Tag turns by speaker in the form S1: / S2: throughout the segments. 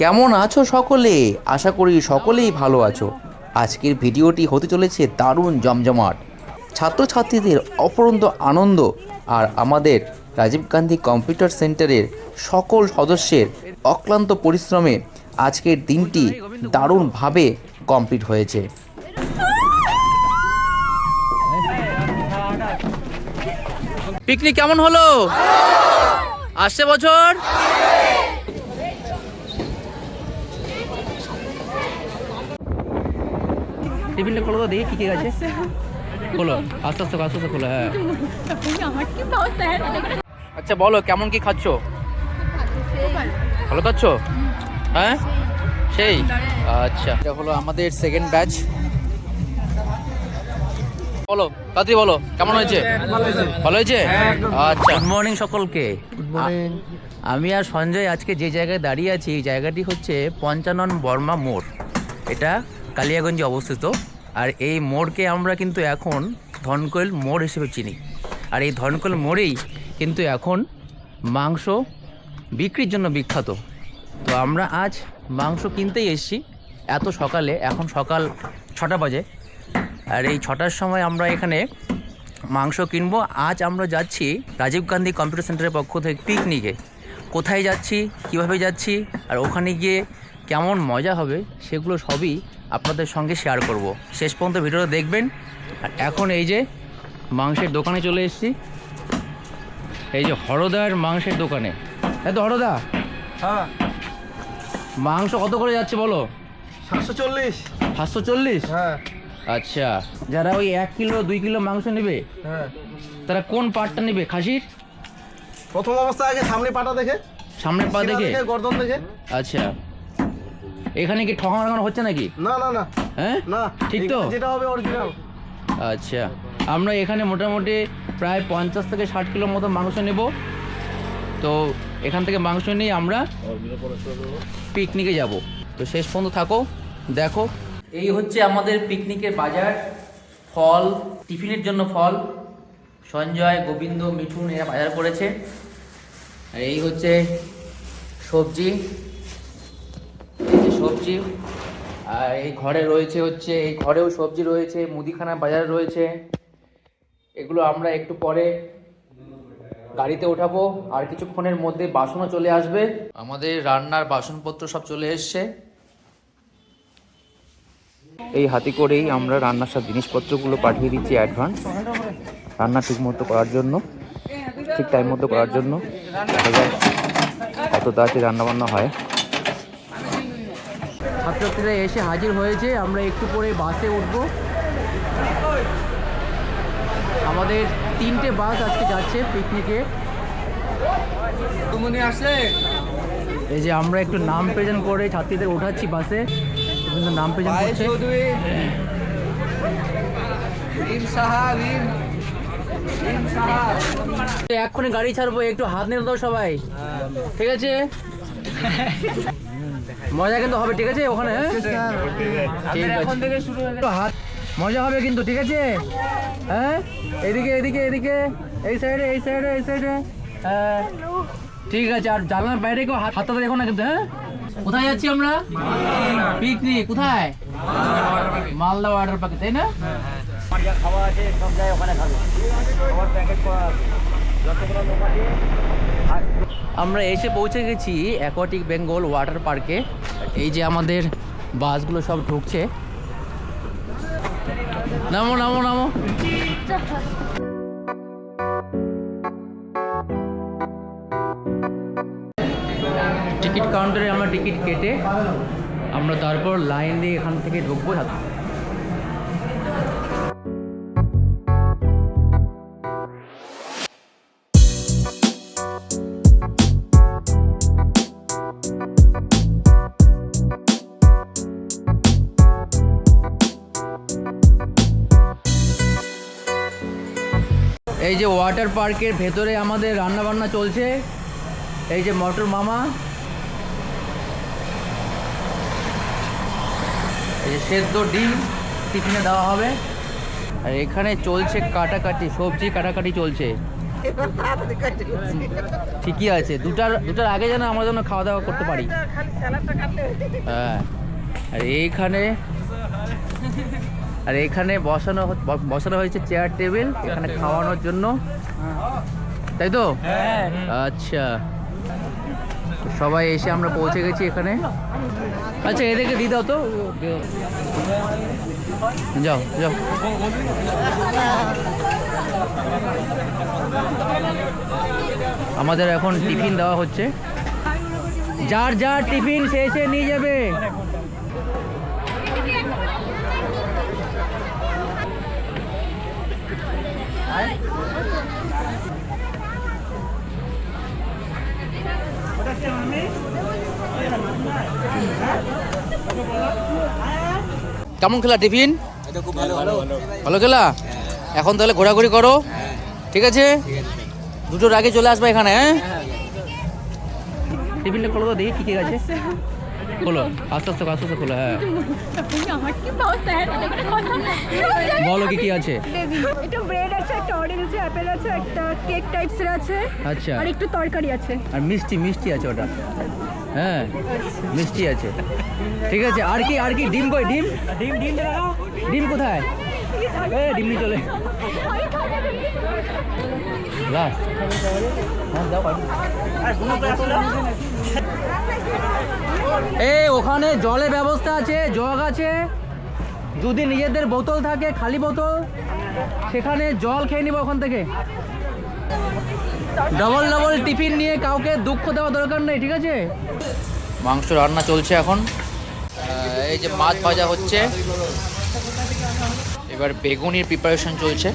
S1: কেমন আছো সকলে? আশা করি সকলেই ভালো আছো। আজকের ভিডিওটি হতে চলেছে দারুণ জমজমাট। ছাত্রছাত্রীদের অপরন্ত আনন্দ আর আমাদের রাজীব গান্ধী কম্পিউটার সেন্টারের সকল সদস্যের অক্লান্ত পরিশ্রমে আজকের দিনটি দারুণভাবে কমপ্লিট হয়েছে। পিকনিক কেমন হলো? আসছে বছর? টেবিলটা খোলো তো দেখি কি কি আছে। আচ্ছা। খোলো আস্তে আস্তে আস্তে আস্তে খোলো হ্যাঁ। আচ্ছা বলো কেমন কি খাচ্ছো? ভালো খাচ্ছো? হ্যাঁ? সেই? আচ্ছা। এটা হলো আমাদের সেকেন্ড ব্যাচ বলো কাতি বলো কেমন হয়েছে? ভালো হয়েছে? আচ্ছা। গুড মর্নিং সকলকে। আমি আর সঞ্জয় আজকে যে জায়গায় দাঁড়িয়ে আছি এই জায়গাটি হচ্ছে পঞ্চানন বর্মা মোড়। এটা কালিয়াগঞ্জে অবস্থিত। আর এই মোড়কে আমরা কিন্তু এখন ধনকৈল মোড় হিসেবে চিনি। আর এই ধনকৈল মোড়েই কিন্তু এখন মাংস বিক্রির জন্য বিখ্যাত। তো আমরা আজ মাংস কিনতেই এসেছি। এত সকালে, এখন সকাল ছটা বাজে। আর এই ছটার সময় আমরা এখানে মাংস কিনবো। আজ আমরা যাচ্ছি রাজীব গান্ধী কম্পিউটার সেন্টারের পক্ষ থেকে পিকনিকে। কোথায় যাচ্ছি, কীভাবে যাচ্ছি, আর ওখানে গিয়ে কেমন মজা হবে, সেগুলো সবই আপনাদের সঙ্গে শেয়ার করব। শেষ পর্যন্ত ভিডিওটা দেখবেন। আর এখন এই যে মাংসের দোকানে চলে এসেছি। এই যে হরদার মাংসের দোকানে। এই তো হরদা।
S2: হ্যাঁ।
S1: মাংস কত করে যাচ্ছে বলো?
S2: সাতশো চল্লিশ।
S1: সাতশো চল্লিশ?
S2: হ্যাঁ।
S1: আচ্ছা। যারা ওই এক কিলো দুই কিলো মাংস নেবে
S2: হ্যাঁ।
S1: তারা কোন পাটটা নেবে? খাসির?
S2: প্রথম অবস্থা আগে সামনে পাটা দেখে।
S1: সামনের পা দেখে
S2: গর্দন দেখে।
S1: আচ্ছা। এখানে কি ঠকানো ঠকানো হচ্ছে নাকি?
S2: না না না।
S1: হ্যাঁ?
S2: না
S1: ঠিক তো?
S2: যেটা হবে অরিজিনাল
S1: আচ্ছা আমরা এখানে মোটামুটি প্রায় পঞ্চাশ থেকে ষাট কিলোর মতো মাংস নেব। তো এখান থেকে মাংস নিয়ে আমরা পিকনিকে যাব। তো শেষ পর্যন্ত থাকো দেখো। এই হচ্ছে আমাদের পিকনিকের বাজার। ফল টিফিনের জন্য ফল। সঞ্জয় গোবিন্দ মিঠুন এরা বাজার করেছে। আর এই হচ্ছে সবজি। সবজি। আর এই ঘরে রয়েছে হচ্ছে, এই ঘরেও সবজি রয়েছে, মুদিখানা বাজার রয়েছে। এগুলো আমরা একটু পরে গাড়িতে ওঠাবো, আর কিছুক্ষণের মধ্যে বাসনও চলে আসবে। আমাদের রান্নার বাসনপত্র সব চলে এসছে। এই হাতে করেই আমরা রান্নার সব জিনিসপত্রগুলো পাঠিয়ে দিচ্ছি অ্যাডভান্স রান্না ঠিক মতো করার জন্য, ঠিক টাইম মতো করার জন্য। কত তাড়াতাড়ি রান্নাবান্না হয়। ছাত্রছাত্রীরা এসে হাজির হয়েছে। আমরা একটু পরে বাসে উঠব। আমাদের তিনটে বাস আজকে যাচ্ছে পিকনিকে।
S2: আসলে?
S1: এই যে আমরা একটু নাম প্রেজেন্ট করে ছাত্রীদের ওঠাচ্ছি বাসে। কিন্তু নাম প্রেজেন্ট করছে। এক্ষুনি গাড়ি ছাড়বো একটু হাত নিয়ে দাও সবাই। ঠিক আছে? মজা কিন্তু হবে ঠিক আছে ওখানে হ্যাঁ? ঠিক আছে মজা হবে কিন্তু ঠিক আছে? হ্যাঁ? এদিকে এদিকে এদিকে। এই সাইডে এই সাইডে এই সাইডে। হ্যাঁ। ঠিক আছে আর জানলার বাইরে কেউ হাত হাতটা দেখো না কিন্তু হ্যাঁ? কোথায় যাচ্ছি আমরা? পিকনিক কোথায়? মালদা ওয়াটার পার্কে তাই না? আমরা এসে পৌঁছে গেছি অ্যাকোয়াটিক বেঙ্গল ওয়াটার পার্কে এই যে আমাদের বাসগুলো সব ঢুকছে। নামো নামো নামো। টিকিট কাউন্টারে আমরা টিকিট কেটে আমরা তারপর লাইন দিয়ে এখান থেকে ঢুকবো। এই যে ওয়াটার পার্কের ভেতরে আমাদের রান্না বান্না চলছে। এই যে মটর মামা। এই যে সেদ্ধ ডিম টিফিনে দেওয়া হবে। আর এখানে চলছে কাটাকাটি সবজি কাটাকাটি চলছে। ঠিকই আছে দুটার দুটার আগে যেন আমরা যেন খাওয়া দাওয়া করতে পারি। হ্যাঁ আর এইখানে আর এখানে বসানো বসানো হয়েছে চেয়ার টেবিল এখানে খাওয়ানোর জন্য। তাই তো? আচ্ছা। সবাই এসে আমরা পৌঁছে গেছি এখানে। আচ্ছা এদেরকে দিয়ে দাও তো। যাও যাও। আমাদের এখন টিফিন দেওয়া হচ্ছে। যার যার টিফিন সে এসে নিয়ে যাবে। কেমন খেলা টিফিন? ভালো খেলা? এখন তাহলে ঘোরাঘুরি করো। ঠিক আছে? দুটোর আগে চলে আসবে এখানে হ্যাঁ? টিফিনটা খোলো দেখি কি ঠিক আছে। খোলো আস্তে আস্তে আস্তে আস্তে খোলো হ্যাঁ। বলো কি কি আছে?
S3: এটা ব্রেড আছে একটা অরেঞ্জ আছে অ্যাপেল আছে একটা কেক টাইপসের আছে
S1: আচ্ছা।
S3: আর একটু তরকারি আছে।
S1: আর মিষ্টি মিষ্টি আছে ওটা। হ্যাঁ মিষ্টি আছে। ঠিক আছে আর কি আর কি ডিম কই ডিম? ডিম ডিম ডিম কোথায়? এ চলে। হ্যাঁ। এই ওখানে জলের ব্যবস্থা আছে, জগ আছে। যদি নিজেদের বোতল থাকে, খালি বোতল, সেখানে জল খেয়ে নিব ওখান থেকে। ডবল ডবল টিফিন নিয়ে কাউকে দুঃখ দেওয়া দরকার নেই, ঠিক আছে? মাংস রান্না চলছে এখন। এই যে মাছ ভাজা হচ্ছে। এবার বেগুনির প্রিপারেশন চলছে।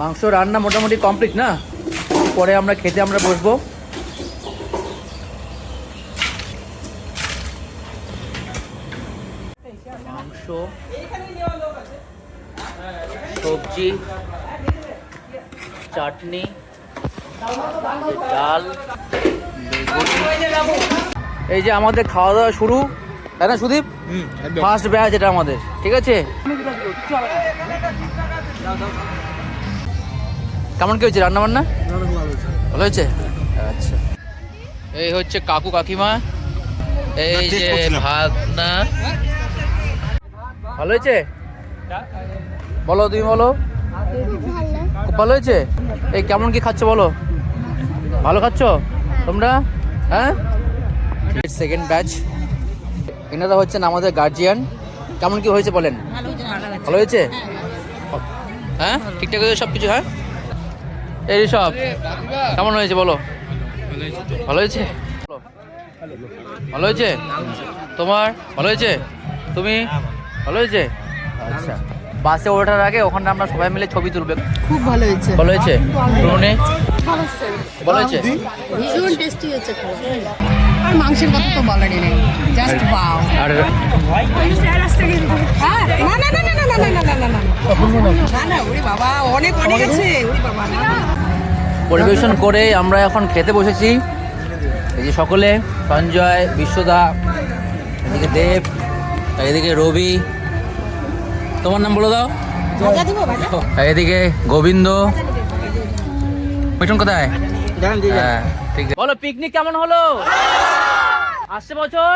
S1: মাংস রান্না মোটামুটি কমপ্লিট না? পরে আমরা খেতে আমরা বসবো। সবজি চাটনি ডাল। এই যে আমাদের খাওয়া দাওয়া শুরু। তাই না সুদীপ? ফার্স্ট ব্যাচ এটা আমাদের ঠিক আছে? কেমন কি হয়েছে রান্না বান্না ভালো হয়েছে? আচ্ছা। এই হচ্ছে কাকু কাকিমা এই যে ভাত না ভালো হয়েছে? বলো, তুমি বলো। খুব ভালো হয়েছে? এই, কেমন কি খাচ্ছ বলো? ভালো খাচ্ছ? তোমরা? হ্যাঁ? সেকেন্ড ব্যাচ এনারা হচ্ছেন আমাদের গার্জিয়ান কেমন কি হয়েছে বলেন? ভালো হয়েছে? হ্যাঁ? ঠিকঠাক হয়েছে সব কিছু হ্যাঁ? এই সব, কেমন হয়েছে বলো? ভালো হয়েছে? ভালো হয়েছে? তোমার, ভালো হয়েছে? তুমি? ভালো হয়েছে? আচ্ছা। বাসে ওঠার আগে ওখানে আমরা সবাই মিলে ছবি তুলবে
S4: খুব ভালো হয়েছে
S1: ভালো হয়েছে রুনে ভালো হয়েছে
S4: ভীষণ টেস্টি হয়েছে। আর মাংসের কথা তো বলারই নেই জাস্ট ওয়াও
S1: আর
S4: হ্যাঁ না না না না না না না না না না না ওরে বাবা অনেক অনেক আছে ওরে বাবা
S1: পরিবেশন করে আমরা এখন খেতে বসেছি এই যে সকলে সঞ্জয় বিশ্বদা এদিকে দেব এদিকে রবি তোমার নাম বলে দাও। এদিকে গোবিন্দ। মিঠুন কোথায়? হ্যাঁ ঠিক আছে। বলো পিকনিক কেমন হলো? আসছে বছর?